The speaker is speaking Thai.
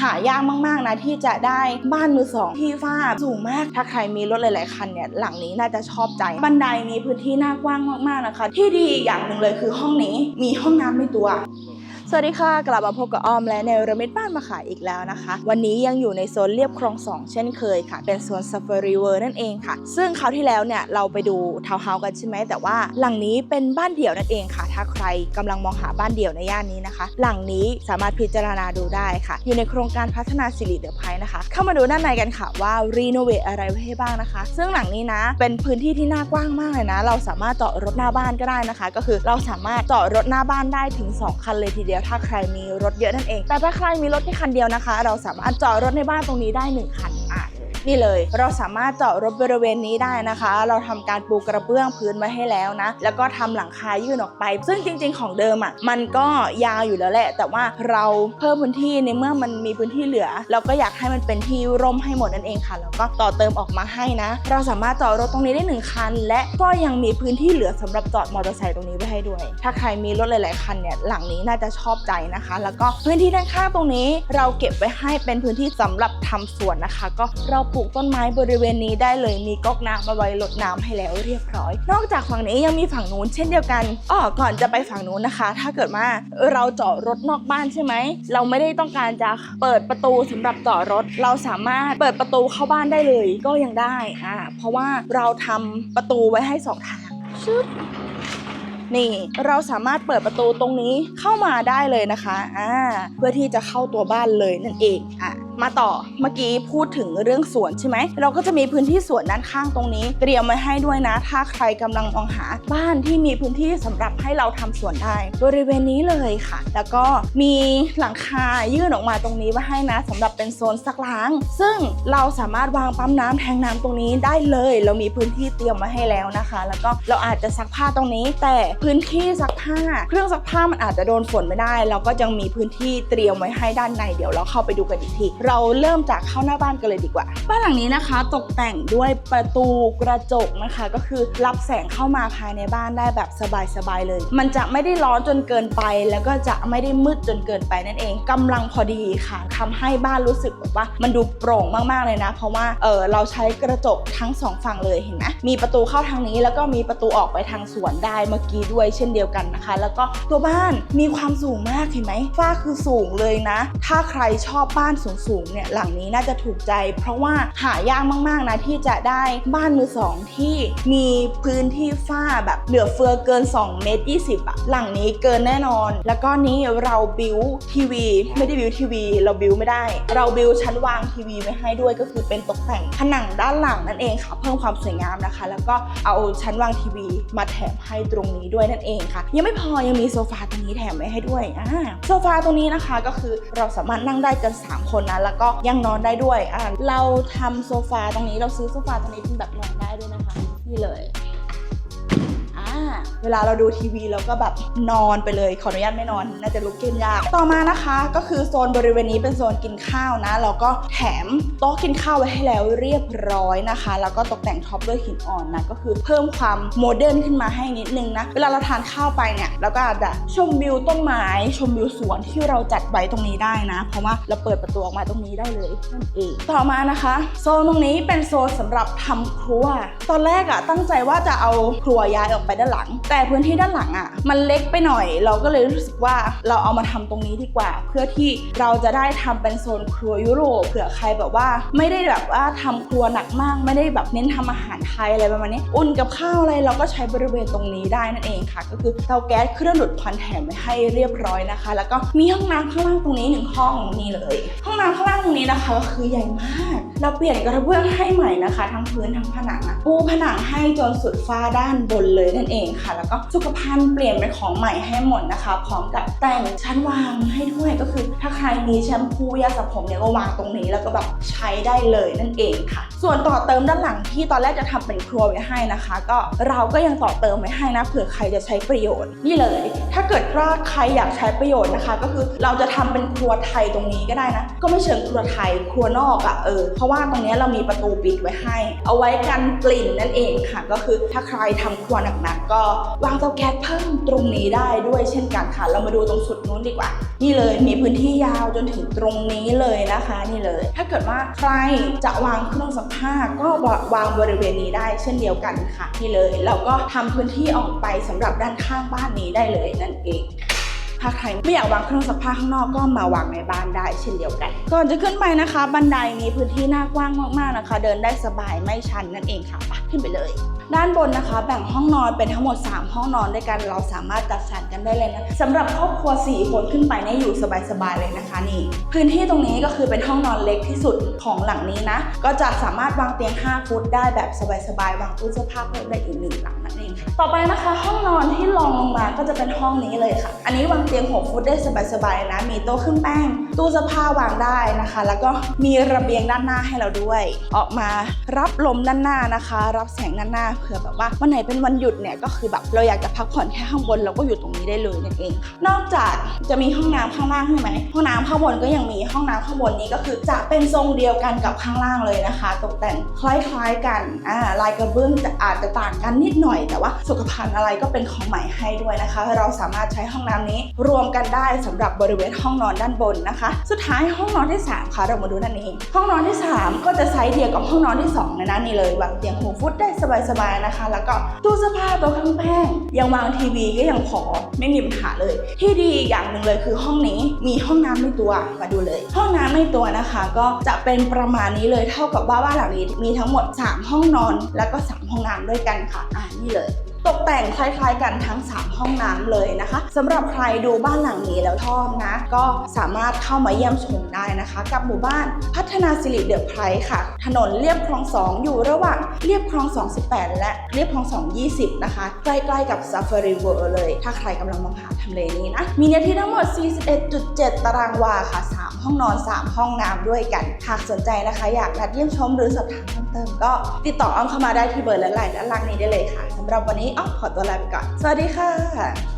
หายากมากๆนะที่จะได้บ้านมือสองที่ฟ้าสูงมาก ถ้าใครมีรถหลาย ๆ คันเนี่ยหลังนี้น่าจะชอบใจ บันไดมีพื้นที่หน้ากว้างมากๆนะคะ ที่ดีอย่างหนึ่งเลยคือห้องนี้มีห้องน้ำในตัว สวัสดีค่ะ กลับมาพบกับออมและในระมิดบ้านมาขายอีกแล้วนะคะ วันนี้ยังอยู่ในโซนเรียบคลองสองเช่นเคยค่ะ เป็นโซน Safari World นั่นเองค่ะ ซึ่งคราวที่แล้วเนี่ยเราไปดูทาวน์เฮาส์กันใช่ไหมแต่ว่าหลังนี้เป็นบ้านเดี่ยวนั่นเองค่ะ ถ้าใครกำลังมองหาบ้านเดี่ยวในย่านนี้นะคะ หลังนี้สามารถพิจารณาดูได้ค่ะ อยู่ในโครงการพัฒนาสิริเดอะไพนะคะ เข้ามาดูด้านในกันค่ะว่ารีโนเวทอะไรไว้ให้บ้างนะคะ ซึ่งหลังนี้นะ เป็นพื้นที่ที่น่ากว้างมากเลยนะ เราสามารถจอดรถหน้าบ้านก็ได้นะคะ ก็คือเราสามารถจอดรถหน้าบ้านได้ถึง 2 คันเลยทีเดียวถ้าใครมีรถเยอะนั่นเอง แต่ถ้าใครมีรถแค่คันเดียวนะคะ เราสามารถจอดรถในบ้านตรงนี้ได้ 1 คัน นี่เลย เราสามารถเจาะรถบริเวณนี้ได้นะคะ เราทำการปูกระเบื้องพื้นไว้ให้แล้วนะ แล้วก็ทำหลังคายื่นออกไป ซึ่งจริง ๆ ของเดิมอะมันก็ยาวอยู่แล้วแหละ แต่ว่าเราเพิ่มพื้นที่ในเมื่อมันมีพื้นที่เหลือ เราก็อยากให้มันเป็นที่ร่มให้หมดนั่นเองค่ะ แล้วก็ต่อเติมออกมาให้นะ เราสามารถจอดรถตรงนี้ได้หนึ่งคัน และก็ยังมีพื้นที่เหลือสำหรับจอดมอเตอร์ไซค์ตรงนี้ไว้ให้ด้วย ถ้าใครมีรถหลาย ๆ คันเนี่ยหลังนี้น่าจะชอบใจนะคะ แล้วก็พื้นที่ด้านข้างตรงนี้ เราเก็บไว้ให้เป็นพื้นที่สำหรับทำสวนนะคะ ก็เราปลูกต้นไม้บริเวณนี้ได้เลยมีก๊อกน้ำมาไว้รดน้ำให้แล้วเรียบร้อย นอกจากฝั่งนี้ยังมีฝั่งนู้นเช่นเดียวกันอ้อก่อนจะไปฝั่งนู้นนะคะ ถ้าเกิดว่าเราจอดรถนอกบ้านใช่ไหมเราไม่ได้ต้องการจะเปิดประตูสำหรับจอดรถ เราสามารถเปิดประตูเข้าบ้านได้เลยก็ยังได้อ่าเพราะว่าเราทำประตูไว้ให้สองทางชึบนี่เราสามารถเปิดประตูตรงนี้เข้ามาได้เลยนะคะอ่าเพื่อที่จะเข้าตัวบ้านเลยนั่นเองอะ มาต่อเมื่อกี้พูดถึงเรื่องสวนใช่ไหม เราก็จะมีพื้นที่สวนด้านข้างตรงนี้ เตรียมไว้ให้ด้วยนะ ถ้าใครกำลังมองหาบ้านที่มีพื้นที่สำหรับให้เราทำสวนได้ บริเวณนี้เลยค่ะ แล้วก็มีหลังคายื่นออกมาตรงนี้ไว้ให้นะสำหรับเป็นโซนซักล้าง ซึ่งเราสามารถวางปั๊มน้ำแทงน้ำตรงนี้ได้เลย เรามีพื้นที่เตรียมไว้ให้แล้วนะคะ แล้วก็เราอาจจะซักผ้าตรงนี้ แต่พื้นที่ซักผ้า เครื่องซักผ้ามันอาจจะโดนฝนไม่ได้ เราก็ยังมีพื้นที่เตรียมไว้ให้ด้านในเดี๋ยวเราเข้าไปดูกันอีกทีเราเริ่มจากเข้าหน้าบ้านกันเลยดีกว่า บ้านหลังนี้นะคะ ตกแต่งด้วยประตูกระจกนะคะ ก็คือรับแสงเข้ามาภายในบ้านได้แบบสบายๆเลย มันจะไม่ได้ร้อนจนเกินไป แล้วก็จะไม่ได้มืดจนเกินไปนั่นเองกำลังพอดีค่ะทำให้บ้านรู้สึกแบบว่า มันดูโปร่งมากๆเลยนะ เพราะว่าเออเราใช้กระจกทั้งสองฝั่งเลยเห็นไหมมีประตูเข้าทางนี้ แล้วก็มีประตูออกไปทางสวนได้เมื่อกี้ด้วยเช่นเดียวกันนะคะ แล้วก็ตัวบ้านมีความสูงมากเห็นไหมฝ้าคือสูงเลยนะ ถ้าใครชอบบ้านสูงๆเนี่ยหลังนี้น่าจะถูกใจ เพราะว่าหายากมากๆนะที่จะได้บ้านมือสองที่มีพื้นที่ฝ้าแบบเหลือเฟือเกิน2เมตร20อะหลังนี้เกินแน่นอน แล้วก็นี้เราบิวทีวี ไม่ได้บิวทีวี เราบิวไม่ได้ เราบิวชั้นวางทีวีไว้ให้ด้วยก็คือเป็นตกแต่งผนังด้านหลังนั่นเองค่ะ เพิ่มความสวยงามนะคะ แล้วก็เอาชั้นวางทีวีมาแถมให้ตรงนี้ด้วยนั่นเองค่ะ ยังไม่พอยังมีโซฟาตรงนี้แถมไว้ให้ด้วยอ่าโซฟาตรงนี้นะคะก็คือเราสามารถนั่งได้กัน 3 คนนะแล้วก็ยังนอนได้ด้วยอ่าเราทำโซฟาตรงนี้เราซื้อโซฟาตรงนี้เป็นแบบนอนได้ด้วยนะคะ นี่เลย วลาเราดูทีวีเราก็แบบนอนไปเลยขออนุญาตไม่นอน น่าจะลุกขึ้นยาก ต่อมานะคะ ก็คือโซนบริเวณนี้เป็นโซนกินข้าวนะแล้วก็แถมโต๊ะกินข้าวไว้ให้แล้วเรียบร้อยนะคะ แล้วก็ตกแต่งท็อปด้วยหินอ่อนนะก็คือเพิ่มความโมเดิร์นขึ้นมาให้นิดนึงนะเวลาเราทานข้าวไปเนี่ยเราก็อาจจะชมวิวต้นไม้ชมวิวสวนที่เราจัดไว้ตรงนี้ได้นะ เพราะว่าเราเปิดประตูออกมาตรงนี้ได้เลยนั่นเองต่อมานะคะโซนตรงนี้เป็นโซนสำหรับทำครัว ตอนแรกอะตั้งใจว่าจะเอาครัวย้ายออกไปด้านหลัง แต่แต่พื้นที่ด้านหลังอะมันเล็กไปหน่อย เราก็เลยรู้สึกว่าเราเอามาทำตรงนี้ดีกว่า เพื่อที่เราจะได้ทำเป็นโซนครัวยุโรปเผื่อใครแบบว่า ไม่ได้แบบว่าทำครัวหนักมาก ไม่ได้แบบเน้นทำอาหารไทยอะไรประมาณนี้ อุ่นกับข้าวอะไรเราก็ใช้บริเวณตรงนี้ได้นั่นเองค่ะ ก็คือเตาแก๊สเครื่องดูดควันแถมไว้ให้เรียบร้อยนะคะ แล้วก็มีห้องน้ำข้างล่างตรงนี้หนึ่งห้องนี่เลย ห้องน้ำข้างล่างตรงนี้นะคะก็คือใหญ่มาก เราเปลี่ยนกระเบื้องให้ใหม่นะคะ ทั้งพื้นทั้งผนังปูผนังให้จนสุดฟ้าด้านบนเลยนั่นเองค่ะแล้วก็สุขภัณฑ์เปลี่ยนเป็นของใหม่ให้หมดนะคะ พร้อมกับแต่งชั้นวางให้ด้วยก็คือ ถ้าใครมีแชมพูยาสระผมเนี่ยก็วางตรงนี้แล้วก็แบบใช้ได้เลยนั่นเองค่ะ ส่วนต่อเติมด้านหลังที่ตอนแรกจะทำเป็นครัวไว้ให้นะคะ ก็เราก็ยังต่อเติมไว้ให้นะเผื่อใครจะใช้ประโยชน์นี่เลย ถ้าเกิดว่าใครอยากใช้ประโยชน์นะคะ ก็คือเราจะทำเป็นครัวไทยตรงนี้ก็ได้นะ ก็ไม่เชิงครัวไทยครัวนอกอะ่ะเออเพราะว่าตรงนี้เรามีประตูปิดไว้ให้ เอาไว้กันกลิ่นนั่นเองค่ะ ก็คือถ้าใครทำครัวหนักๆก็วางเตาแก๊สเพิ่มตรงนี้ได้ด้วยเช่นกันค่ะ เรามาดูตรงสุดนู้นดีกว่า นี่เลยมีพื้นที่ยาวจนถึงตรงนี้เลยนะคะ นี่เลย ถ้าเกิดว่าใครจะวางเครื่องซักผ้าก็วางบริเวณนี้ได้เช่นเดียวกันค่ะ นี่เลยแล้วก็ทำพื้นที่ออกไปสำหรับด้านข้างบ้านนี้ได้เลยนั่นเองถ้าใครไม่อยากวางเครื่องซักผ้าข้างนอกก็มาวางในบ้านได้เช่นเดียวกัน ก่อนจะขึ้นไปนะคะ บันไดมีพื้นที่หน้ากว้างมากๆนะคะ เดินได้สบายไม่ชันนั่นเองค่ะไปขึ้นไปเลย ด้านบนนะคะ แบ่งห้องนอนเป็นทั้งหมด 3 ห้องนอนด้วยกันเราสามารถจัดสรรกันได้เลยนะสำหรับครอบครัว 4 คนขึ้นไปเนี่ยอยู่สบายๆเลยนะคะนี่ พื้นที่ตรงนี้ก็คือเป็นห้องนอนเล็กที่สุดของหลังนี้นะ ก็จะสามารถวางเตียง 5 ฟุตได้แบบสบายๆวางตู้เสื้อผ้าเพิ่มได้อีกหนึ่งหลังนั่นเองค่ะต่อไปนะคะ ห้องนอนที่รองลงมาก็จะเป็นห้องนี้เลยค่ะ อันนี้วางเตียง 6 ฟุตได้สบายๆนะมีโต๊ะเครื่องแป้ง ตู้เสื้อผ้าวางได้นะคะ แล้วก็มีระเบียงด้านหน้าให้เราด้วย ออกมารับลมด้านหน้านะคะ รับแสงด้านหน้าเผื่อแบบว่าวันไหนเป็นวันหยุดเนี่ยก็คือแบบเราอยากจะพักผ่อนแค่ข้างบนเราก็อยู่ตรงนี้ได้เลยนั่นเองค่ะนอกจากจะมีห้องน้ำข้างล่างใช่ไหมห้องน้ำข้างบนก็ยังมีห้องน้ำข้างบนนี้ก็คือจะเป็นทรงเดียวกันกับข้างล่างเลยนะคะ ตกแต่งคล้ายๆกันอ่าลายกระเบื้องจะอาจจะต่างกันนิดหน่อย แต่ว่าสุขภัณฑ์อะไรก็เป็นของใหม่ให้ด้วยนะคะ เราสามารถใช้ห้องน้ำนี้รวมกันได้สำหรับบริเวณห้องนอนด้านบนนะคะ สุดท้ายห้องนอนที่สามค่ะเรามาดูด้านนี้ห้องนอนที่สามก็จะไซส์เดียวกับห้องนอนที่สองเลยนะนี่เลยวางเตียงหกฟุตได้สบายๆนะคะ แล้วก็ตู้เสื้อผ้าโต๊ะเครื่องแป้งยังวางทีวีก็ยังพอไม่มีปัญหาเลย ที่ดีอย่างหนึ่งเลยคือห้องนี้มีห้องน้ำในตัวมาดูเลย ห้องน้ำในตัวนะคะ ก็จะเป็นประมาณนี้เลยเท่ากับว่าบ้านหลังนี้มีทั้งหมด 3 ห้องนอน แล้วก็ 3 ห้องน้ำด้วยกันค่ะอ่านี่เลย ตกแต่งคล้ายๆกันทั้ง 3 ห้องน้ำเลยนะคะสำหรับใครดูบ้านหลังนี้แล้วชอบนะ ก็สามารถเข้ามาเยี่ยมชมได้นะคะ กับหมู่บ้านพัฒนาสิริเดอะไพร์ค่ะ ถนนเลียบคลอง 2 อยู่ระหว่างเลียบคลอง 28 และเลียบคลอง 2 20 นะคะ ใกล้ๆกับ Safari World เลย ถ้าใครกำลังมองหาทำเลนี้นะ มีเนื้อที่ทั้งหมด 41.7 ตารางวาค่ะ 3 ห้องนอน 3 ห้องน้ำด้วยกัน หากสนใจนะคะ อยากนัดเยี่ยมชมหรือสอบถามเพิ่มเติมก็ติดต่ออ้อมเข้ามาได้ที่เบอร์และไลน์ด้านล่างนี้ได้เลยค่ะสำหรับวันนี้อ้อขอตัวลาไปก่อน สวัสดีค่ะ